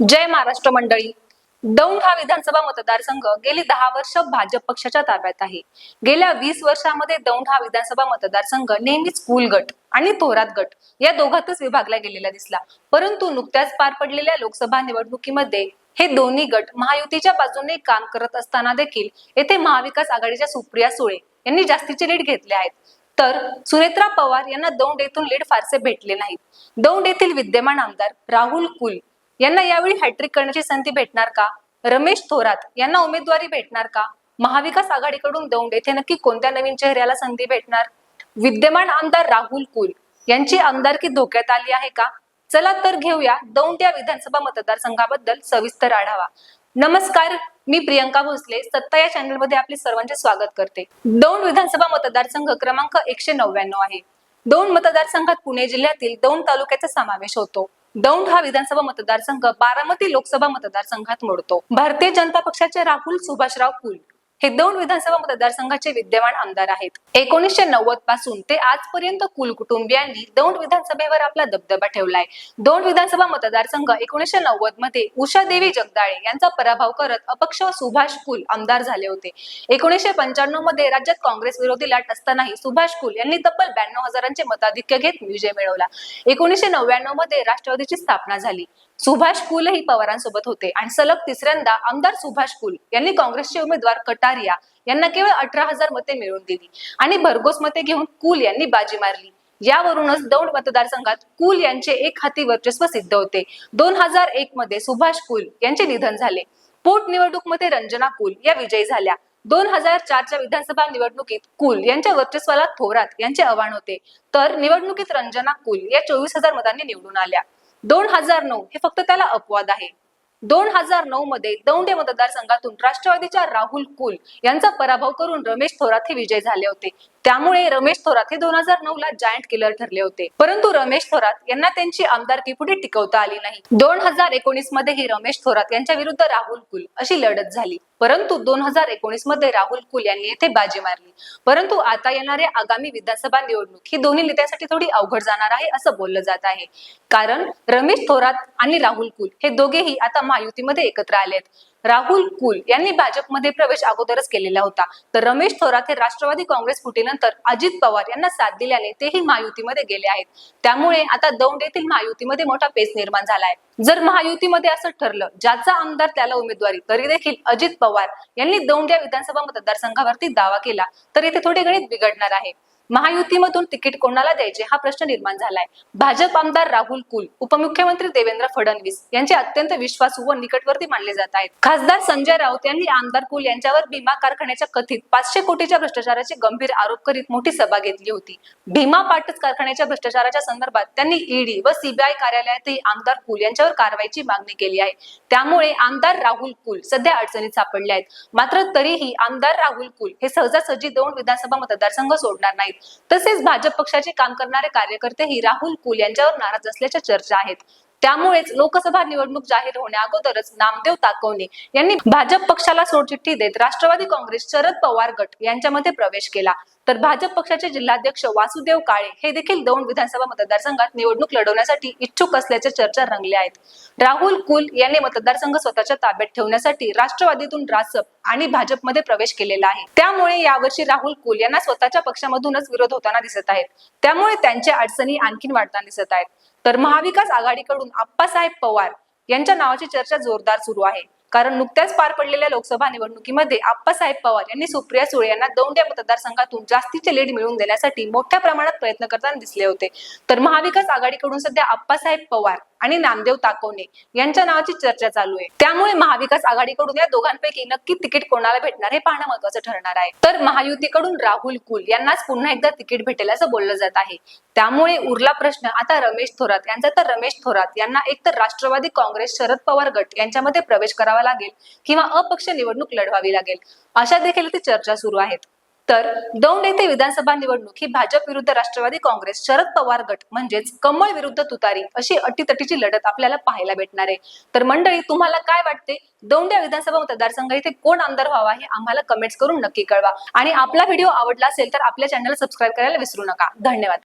जय महाराष्ट्र मंडळी. दौंड हा विधानसभा मतदारसंघ गेली दहा वर्ष भाजप पक्षाच्या ताब्यात आहे. गेल्या वीस वर्षामध्ये दौंड हा विधानसभा मतदारसंघ नेहमीच कुल गट आणि थोरात गट या दोघातच विभागला गेलेला दिसला. परंतु नुकत्याच पार पडलेल्या लोकसभा निवडणुकीमध्ये हे दोन्ही गट महायुतीच्या बाजूने काम करत असताना देखील येथे महाविकास आघाडीच्या सुप्रिया सुळे यांनी जास्तीचे लीड घेतले आहेत. तर सुनेत्रा पवार यांना दौंड येथून लीड फारसे भेटले नाहीत. दौंड येथील विद्यमान आमदार राहुल कुल यांना यावेळी हॅट्रिक करण्याची संधी भेटणार का? रमेश थोरात यांना उमेदवारी भेटणार का? महाविकास आघाडीकडून दौंड येथे नक्की कोणत्या नवीन चेहऱ्याला संधी भेटणार? विद्यमान आमदार राहुल कुल यांची आमदारकी धोक्यात आली आहे का? चला तर घेऊया दौंड या विधानसभा मतदारसंघाबद्दल सविस्तर आढावा. नमस्कार मी प्रियंका भोसले सत्ता या चॅनलमध्ये आपले सर्वांचे स्वागत करते. दौंड विधानसभा मतदारसंघ क्रमांक एकशे नव्याण्णव आहे. दौंड मतदारसंघात पुणे जिल्ह्यातील दौंड तालुक्याचा समावेश होतो. दौंड हा विधानसभा मतदारसंघ बारामती लोकसभा मतदारसंघात मोडतो. भारतीय जनता पक्षाचे राहुल सुभाषराव कुल हे दोन विधानसभा मतदारसंघाचे विद्यमान आमदार आहेत. एकोणीसशे नव्वदपासून ते आजपर्यंत कुल कुटुंबियांनी दौंड विधानसभेवर आपला दबदबा ठेवलाय. दौंड विधानसभा मतदारसंघ एकोणीसशे नव्वदमध्ये उषादेवी जगदाळे यांचा पराभव करत अपक्ष सुभाष कुल आमदार झाले होते. एकोणीसशे पंच्याण्णवमध्ये राज्यात काँग्रेस विरोधी लाट असतानाही सुभाष कुल यांनी तब्बल ब्याण्णव हजारांचे मताधिक्य घेत विजय मिळवला. एकोणीसशे नव्याण्णवमध्ये राष्ट्रवादीची स्थापना झाली. सुभाष कुलही पवारांसोबत होते. आणि सलग तिसऱ्यांदा आमदार सुभाष कुल यांनी काँग्रेसचे उमेदवार कटारिया यांना केवळ अठरा हजार मते मिळवून दिली. आणि भरघोस मते घेऊन कुल यांनी बाजी मारली. यावरूनच दौंड मतदारसंघात कुल यांचे एक हाती वर्चस्व सिद्ध होते. दोन हजार एक मध्ये सुभाष कुल यांचे निधन झाले. पोटनिवडणूकमध्ये रंजना कुल या विजयी झाल्या. दोन हजार चारच्या विधानसभा निवडणुकीत कुल यांच्या वर्चस्वाला थोरात यांचे आव्हान होते. तर निवडणुकीत रंजना कुल या चोवीस हजार मतांनी निवडून आल्या. दोन हजार नऊ हे फक्त त्याला अपवाद आहे. दोन हजार नऊ मध्ये दौंड मतदारसंघातून राष्ट्रवादीच्या राहुल कुल यांचा पराभव करून रमेश थोरात हे विजय झाले होते. त्यामुळे रमेश थोरात हे दोन हजार नऊ ला जायंट किलर ठरले होते. परंतु रमेश थोरात यांना त्यांची आमदारकी पुढे टिकवता आली नाही. दोन हजार एकोणीसमध्ये ही रमेश थोरात यांच्या विरुद्ध राहुल कुल अशी लढत झाली. परंतु दोन हजार एकोणीसमध्ये राहुल कुल यांनी येथे बाजी मारली. परंतु आता येणाऱ्या आगामी विधानसभा निवडणूक ही दोन्ही नेत्यांसाठी थोडी अवघड जाणार आहे असं बोललं जात आहे. कारण रमेश थोरात आणि राहुल कुल हे दोघेही आता महायुतीमध्ये एकत्र आलेत. राहुल कुल यांनी भाजपमध्ये प्रवेश अगोदरच केलेला होता. तर रमेश थोरात हे राष्ट्रवादी काँग्रेस फुटीनंतर अजित पवार यांना साथ दिल्याने तेही महायुतीमध्ये गेले आहेत. त्यामुळे आता दौंड येथील महायुतीमध्ये मोठा पेच निर्माण झालाय. जर महायुतीमध्ये असं ठरलं ज्याचा आमदार त्याला उमेदवारी तरी देखील अजित पवार यांनी दौंड या विधानसभा मतदारसंघावरती दावा केला तर इथे थोडे गणित बिघडणार आहे. महायुतीमधून तिकीट कोणाला द्यायचे हा प्रश्न निर्माण झालाय. भाजप आमदार राहुल कुल उपमुख्यमंत्री देवेंद्र फडणवीस यांचे अत्यंत विश्वासू व निकटवर्ती मानले जात आहेत. खासदार संजय राऊत यांनी आमदार कुल यांच्यावर भीमा कारखान्याच्या कथित पाचशे कोटीच्या भ्रष्टाचाराचे गंभीर आरोप करीत मोठी सभा घेतली होती. भीमा पाटस कारखान्याच्या भ्रष्टाचाराच्या संदर्भात त्यांनी ईडी व सीबीआय कार्यालयातही आमदार कुल यांच्यावर कारवाईची मागणी केली आहे. त्यामुळे आमदार राहुल कुल सध्या अडचणीत सापडले आहेत. मात्र तरीही आमदार राहुल कुल हे सहजासहजी दोन विधानसभा मतदारसंघ सोडणार नाहीत. तसेच भाजप पक्षाचे काम करणारे कार्यकर्तेही राहुल कुल यांच्यावर नाराज असल्याच्या चर्चा आहेत. त्यामुळेच लोकसभा निवडणूक जाहीर होण्याअगोदरच नामदेव ताकवणे यांनी भाजप पक्षाला सोडचिठ्ठी देत राष्ट्रवादी काँग्रेस शरद पवार गट यांच्यामध्ये प्रवेश केला. तर भाजप पक्षाचे जिल्हाध्यक्ष वासुदेव काळे हे देखील दौंड विधानसभा मतदारसंघात निवडणूक लढवण्यासाठी इच्छुक असल्याच्या चर्चा रंगल्या आहेत. राहुल कुल यांनी मतदारसंघ स्वतःच्या ताब्यात ठेवण्यासाठी राष्ट्रवादीतून रासप आणि भाजपमध्ये प्रवेश केलेला आहे. त्यामुळे यावर्षी राहुल कुल यांना स्वतःच्या पक्षामधूनच विरोध होताना दिसत आहेत. त्यामुळे त्यांच्या अडचणी आणखीन वाढताना दिसत आहेत. तर महाविकास आघाडीकडून आप्पासाहेब पवार यांच्या नावाची चर्चा जोरदार सुरू आहे. कारण नुकत्याच पार पडलेल्या लोकसभा निवडणुकीमध्ये आप्पासाहेब पवार यांनी सुप्रिया सुळे यांना दौंड्या मतदारसंघातून जास्तीचे लीड मिळवून देण्यासाठी मोठ्या प्रमाणात प्रयत्न करताना दिसले होते. तर महाविकास आघाडीकडून सध्या आप्पासाहेब पवार आणि नामदेव ताकवणे यांच्या नावाची चर्चा चालू आहे. त्यामुळे महाविकास आघाडीकडून या दोघांपैकी नक्की तिकीट कोणाला भेटणार हे पाहणं महत्वाचं ठरणार आहे. तर महायुतीकडून राहुल कुल यांनाच पुन्हा एकदा तिकीट भेटेल असं बोललं जात आहे. त्यामुळे उरला प्रश्न आता रमेश थोरात यांचा. तर रमेश थोरात यांना एकतर राष्ट्रवादी काँग्रेस शरद पवार गट यांच्यामध्ये प्रवेश करावा लागेल किंवा अपक्ष निवडणूक लढवावी लागेल. अशा देखील इथे चर्चा सुरू आहेत. तर दौंड येथे विधानसभा निवडणूक ही भाजप विरुद्ध राष्ट्रवादी काँग्रेस शरद पवार गट म्हणजेच कमळ विरुद्ध तुतारी अशी अटीतटीची लढत आपल्याला पाहायला भेटणार आहे. तर मंडळी तुम्हाला काय वाटते? दौंड या विधानसभा मतदारसंघ इथे कोण आमदार व्हावा हे आम्हाला कमेंट्स करून नक्की कळवा. आणि आपला व्हिडिओ आवडला असेल तर आपल्या चॅनल सबस्क्राईब करायला विसरू नका. धन्यवाद.